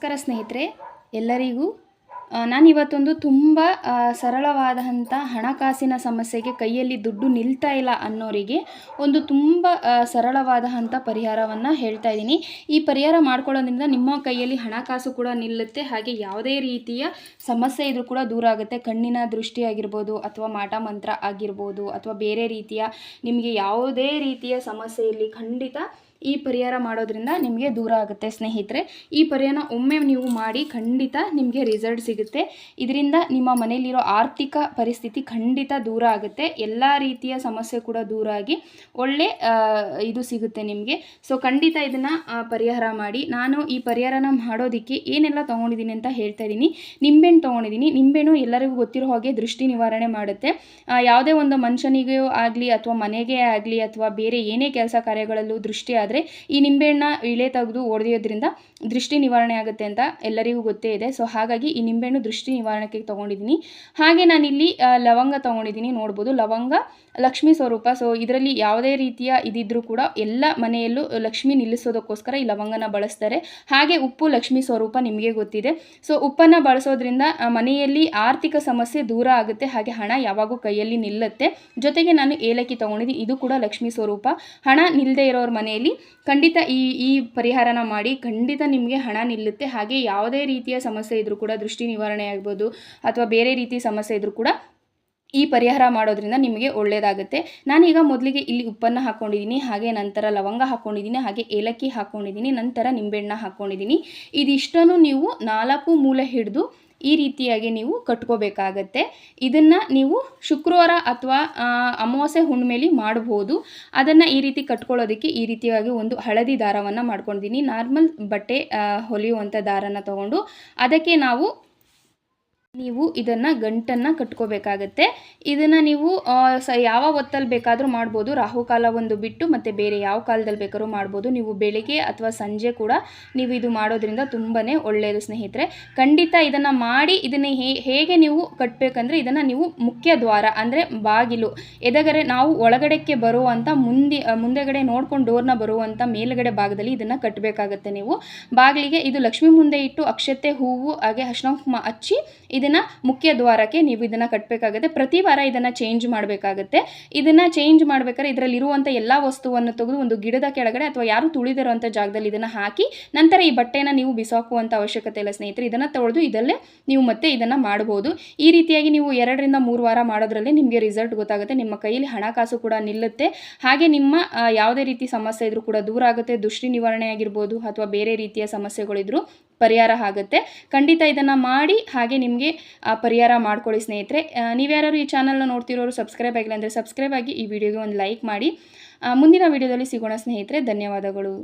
ನಮಸ್ಕಾರ ಸ್ನೇಹಿತರೆ, ಎಲ್ಲರಿಗೂ ನಾನು ನಾನಿವತ್ತೊಂದು ತುಂಬ ಸರಳವಾದಂಥ ಹಣಕಾಸಿನ ಸಮಸ್ಯೆಗೆ ಕೈಯಲ್ಲಿ ದುಡ್ಡು ನಿಲ್ತಾ ಇಲ್ಲ ಅನ್ನೋರಿಗೆ ಒಂದು ತುಂಬ ಸರಳವಾದಂಥ ಪರಿಹಾರವನ್ನು ಹೇಳ್ತಾ ಇದ್ದೀನಿ. ಈ ಪರಿಹಾರ ಮಾಡ್ಕೊಳ್ಳೋದ್ರಿಂದ ನಿಮ್ಮ ಕೈಯಲ್ಲಿ ಹಣಕಾಸು ಕೂಡ ನಿಲ್ಲುತ್ತೆ, ಹಾಗೆ ಯಾವುದೇ ರೀತಿಯ ಸಮಸ್ಯೆ ಇದ್ರೂ ಕೂಡ ದೂರ ಆಗುತ್ತೆ. ಕಣ್ಣಿನ ದೃಷ್ಟಿ ಆಗಿರ್ಬೋದು, ಅಥವಾ ಮಾಟ ಮಂತ್ರ ಆಗಿರ್ಬೋದು, ಅಥವಾ ಬೇರೆ ರೀತಿಯ ನಿಮಗೆ ಯಾವುದೇ ರೀತಿಯ ಸಮಸ್ಯೆ ಇರಲಿ, ಖಂಡಿತ ಈ ಪರಿಹಾರ ಮಾಡೋದ್ರಿಂದ ನಿಮಗೆ ದೂರ ಆಗುತ್ತೆ, ಸ್ನೇಹಿತರೆ. ಈ ಪರಿಹಾರ ಒಮ್ಮೆ ನೀವು ಮಾಡಿ ಖಂಡಿತ ನಿಮಗೆ ರಿಸಲ್ಟ್ ಸಿಗುತ್ತೆ. ಇದರಿಂದ ನಿಮ್ಮ ಮನೆಯಲ್ಲಿರೋ ಆರ್ಥಿಕ ಪರಿಸ್ಥಿತಿ ಖಂಡಿತ ದೂರ ಆಗುತ್ತೆ. ಎಲ್ಲ ರೀತಿಯ ಸಮಸ್ಯೆ ಕೂಡ ದೂರ ಆಗಿ ಒಳ್ಳೆ ಇದು ಸಿಗುತ್ತೆ ನಿಮಗೆ. ಸೊ ಖಂಡಿತ ಇದನ್ನು ಪರಿಹಾರ ಮಾಡಿ. ನಾನು ಈ ಪರಿಹಾರನ ಮಾಡೋದಕ್ಕೆ ಏನೆಲ್ಲ ತೊಗೊಂಡಿದ್ದೀನಿ ಅಂತ ಹೇಳ್ತಾ ಇದ್ದೀನಿ. ನಿಂಬೆಹಣ್ಣು ತೊಗೊಂಡಿದ್ದೀನಿ. ನಿಂಬೆಹಣ್ಣು ಎಲ್ಲರಿಗೂ ಗೊತ್ತಿರೋ ಹಾಗೆ ದೃಷ್ಟಿ ನಿವಾರಣೆ ಮಾಡುತ್ತೆ. ಯಾವುದೇ ಒಂದು ಮನುಷ್ಯನಿಗೆ ಆಗಲಿ ಅಥವಾ ಮನೆಗೆ ಆಗಲಿ ಅಥವಾ ಬೇರೆ ಏನೇ ಕೆಲಸ ಕಾರ್ಯಗಳಲ್ಲೂ ದೃಷ್ಟಿ ಆದರೆ ಈ ನಿಂಬೆಹಣ್ಣ ಇಳೆ ತೆಗೆದು ಒಡೆಯೋದ್ರಿಂದ ದೃಷ್ಟಿ ನಿವಾರಣೆ ಆಗುತ್ತೆ ಅಂತ ಎಲ್ಲರಿಗೂ ಗೊತ್ತೇ ಇದೆ. ಸೊ ಹಾಗಾಗಿ ಈ ನಿಂಬೆಹಣ್ಣು ದೃಷ್ಟಿ ನಿವಾರಣೆಗೆ ತೊಗೊಂಡಿದ್ದೀನಿ. ಹಾಗೆ ನಾನಿಲ್ಲಿ ಲವಂಗ ತೊಗೊಂಡಿದ್ದೀನಿ. ನೋಡ್ಬೋದು, ಲವಂಗ ಲಕ್ಷ್ಮೀ ಸ್ವರೂಪ. ಸೊ ಇದರಲ್ಲಿ ಯಾವುದೇ ರೀತಿಯ ಇದಿದ್ರೂ ಕೂಡ ಎಲ್ಲ ಮನೆಯಲ್ಲೂ ಲಕ್ಷ್ಮಿ ನಿಲ್ಲಿಸೋದಕ್ಕೋಸ್ಕರ ಈ ಲವಂಗನ ಬಳಸ್ತಾರೆ. ಹಾಗೆ ಉಪ್ಪು ಲಕ್ಷ್ಮೀ ಸ್ವರೂಪ ನಿಮಗೆ ಗೊತ್ತಿದೆ. ಸೊ ಉಪ್ಪನ್ನು ಬಳಸೋದ್ರಿಂದ ಮನೆಯಲ್ಲಿ ಆರ್ಥಿಕ ಸಮಸ್ಯೆ ದೂರ ಆಗುತ್ತೆ. ಹಾಗೆ ಹಣ ಯಾವಾಗೂ ಕೈಯಲ್ಲಿ ನಿಲ್ಲುತ್ತೆ. ಜೊತೆಗೆ ನಾನು ಏಲಕ್ಕಿ ತೊಗೊಂಡಿದ್ದೀನಿ. ಇದು ಕೂಡ ಲಕ್ಷ್ಮೀ ಸ್ವರೂಪ. ಹಣ ನಿಲ್ಲದೆ ಇರೋರ ಮನೆಯಲ್ಲಿ ಖಂಡಿತ ಈ ಈ ಪರಿಹಾರನ ಮಾಡಿ ಖಂಡಿತ ನಿಮಗೆ ಹಣ ನಿಲ್ಲುತ್ತೆ. ಹಾಗೆ ಯಾವುದೇ ರೀತಿಯ ಸಮಸ್ಯೆ ಇದ್ರೂ ಕೂಡ ದೃಷ್ಟಿ ನಿವಾರಣೆ ಆಗ್ಬೋದು ಅಥವಾ ಬೇರೆ ರೀತಿ ಸಮಸ್ಯೆ ಇದ್ರೂ ಕೂಡ ಈ ಪರಿಹಾರ ಮಾಡೋದ್ರಿಂದ ನಿಮಗೆ ಒಳ್ಳೆಯದಾಗುತ್ತೆ ನಾನೀಗ ಮೊದಲಿಗೆ ಇಲ್ಲಿ ಉಪ್ಪನ್ನು ಹಾಕ್ಕೊಂಡಿದ್ದೀನಿ ಹಾಗೆ ನಂತರ ಲವಂಗ ಹಾಕ್ಕೊಂಡಿದ್ದೀನಿ ಹಾಗೆ ಏಲಕ್ಕಿ ಹಾಕ್ಕೊಂಡಿದ್ದೀನಿ ನಂತರ ನಿಂಬೆಹಣ್ಣ ಹಾಕ್ಕೊಂಡಿದ್ದೀನಿ ಇದಿಷ್ಟನ್ನು ನೀವು ನಾಲ್ಕು ಮೂಲೆ ಹಿಡಿದು ಈ ರೀತಿಯಾಗಿ ನೀವು ಕಟ್ಕೋಬೇಕಾಗತ್ತೆ. ಇದನ್ನು ನೀವು ಶುಕ್ರವಾರ ಅಥವಾ ಅಮಾವಾಸ್ಯೆ ಹುಣ್ಮೇಲಿ ಮಾಡ್ಬೋದು. ಅದನ್ನು ಈ ರೀತಿ ಕಟ್ಕೊಳ್ಳೋದಕ್ಕೆ ಈ ರೀತಿಯಾಗಿ ಒಂದು ಹಳದಿ ದಾರವನ್ನು ಮಾಡ್ಕೊಂಡಿದ್ದೀನಿ ನಾರ್ಮಲ್ ಬಟ್ಟೆ ಹೊಲಿಯುವಂಥ ದಾರನ ತಗೊಂಡು ಅದಕ್ಕೆ ನಾವು ನೀವು ಇದನ್ನು ಗಂಟನ್ನು ಕಟ್ಕೋಬೇಕಾಗತ್ತೆ. ಇದನ್ನು ನೀವು ಸ, ಯಾವ ಹೊತ್ತಲ್ಲಿ ಬೇಕಾದರೂ ಮಾಡ್ಬೋದು. ರಾಹುಕಾಲ ಒಂದು ಬಿಟ್ಟು ಮತ್ತು ಬೇರೆ ಯಾವ ಕಾಲದಲ್ಲಿ ಬೇಕಾದ್ರೂ ಮಾಡ್ಬೋದು. ನೀವು ಬೆಳಿಗ್ಗೆ ಅಥವಾ ಸಂಜೆ ಕೂಡ ನೀವು ಇದು ಮಾಡೋದ್ರಿಂದ ತುಂಬಾ ಒಳ್ಳೆಯದು ಸ್ನೇಹಿತರೆ. ಖಂಡಿತ ಇದನ್ನು ಮಾಡಿ, ಇದನ್ನು ಹೇಗೆ ನೀವು ಕಟ್ಟಬೇಕಂದ್ರೆ ಇದನ್ನು ನೀವು ಮುಖ್ಯ ದ್ವಾರ ಅಂದರೆ ಬಾಗಿಲು, ಎದಗರೆ ನಾವು ಒಳಗಡೆಕ್ಕೆ ಬರುವಂಥ ಮುಂದೆ ಮುಂದೆಗಡೆ ನೋಡ್ಕೊಂಡು ಡೋರ್ನ ಬರುವಂಥ ಮೇಲುಗಡೆ ಭಾಗದಲ್ಲಿ ಇದನ್ನು ಕಟ್ಟಬೇಕಾಗತ್ತೆ ನೀವು. ಬಾಗಿಲಿಗೆ ಇದು ಲಕ್ಷ್ಮಿ ಮುಂದೆ ಇಟ್ಟು ಅಕ್ಷತೆ ಹೂವು, ಹಾಗೆ ಹಶ್ನಾಂಕ್ ಕುಂಕುಮ ಹಚ್ಚಿ ಇದನ್ನು ಮುಖ್ಯ ದ್ವಾರಕ್ಕೆ ನೀವು ಇದನ್ನು ಕಟ್ಟಬೇಕಾಗುತ್ತೆ ಪ್ರತಿ ವಾರ ಇದನ್ನು ಚೇಂಜ್ ಮಾಡಬೇಕಾಗುತ್ತೆ. ಇದನ್ನು ಚೇಂಜ್ ಮಾಡಬೇಕಾದ್ರೆ ಇದರಲ್ಲಿ ಇರುವಂತ ಎಲ್ಲ ವಸ್ತುವನ್ನು ತೆಗೆದು ಒಂದು ಗಿಡದ ಕೆಳಗಡೆ ಅಥವಾ ಯಾರು ತುಳಿದಿರುವಂಥ ಜಾಗದಲ್ಲಿ ಇದನ್ನು ಹಾಕಿ ನಂತರ ಈ ಬಟ್ಟೆನ ನೀವು ಬಿಸಾಕುವಂಥ ಅವಶ್ಯಕತೆ ಇಲ್ಲ ಸ್ನೇಹಿತರೆ. ಇದನ್ನು ತೊಳೆದು ಇದಲ್ಲೇ ನೀವು ಮತ್ತೆ ಇದನ್ನು ಮಾಡ್ಬೋದು. ಈ ರೀತಿಯಾಗಿ ನೀವು ಎರಡರಿಂದ ಮೂರು ವಾರ ಮಾಡೋದ್ರಲ್ಲಿ ನಿಮಗೆ ರಿಸಲ್ಟ್ ಗೊತ್ತಾಗುತ್ತೆ. ನಿಮ್ಮ ಕೈಯಲ್ಲಿ ಹಣಕಾಸು ಕೂಡ ನಿಲ್ಲುತ್ತೆ. ಹಾಗೆ ನಿಮ್ಮ ಯಾವುದೇ ರೀತಿ ಸಮಸ್ಯೆ ಇದ್ರೂ ಕೂಡ ದೂರ ಆಗುತ್ತೆ. ದೃಷ್ಟಿ ನಿವಾರಣೆ ಆಗಿರ್ಬೋದು ಅಥವಾ ಬೇರೆ ರೀತಿಯ ಸಮಸ್ಯೆಗಳಿದ್ರೂ ಪರಿಹಾರ ಆಗುತ್ತೆ. ಖಂಡಿತ ಇದನ್ನು ಮಾಡಿ ಹಾಗೆ ನಿಮಗೆ ಪರಿಹಾರ ಮಾಡ್ಕೊಳ್ಳಿ ಸ್ನೇಹಿತರೆ. ನೀವು ನೀವ್ಯಾರು ಈ ಚಾನಲ್ನ ನೋಡ್ತಿರೋರು ಸಬ್ಸ್ಕ್ರೈಬ್ ಆಗಿಲ್ಲ ಅಂದರೆ ಸಬ್ಸ್ಕ್ರೈಬ್ ಆಗಿ ಈ ವಿಡಿಯೋಗೆ ಒಂದು ಲೈಕ್ ಮಾಡಿ. ಮುಂದಿನ ವಿಡಿಯೋದಲ್ಲಿ ಸಿಗೋಣ ಸ್ನೇಹಿತರೆ. ಧನ್ಯವಾದಗಳು.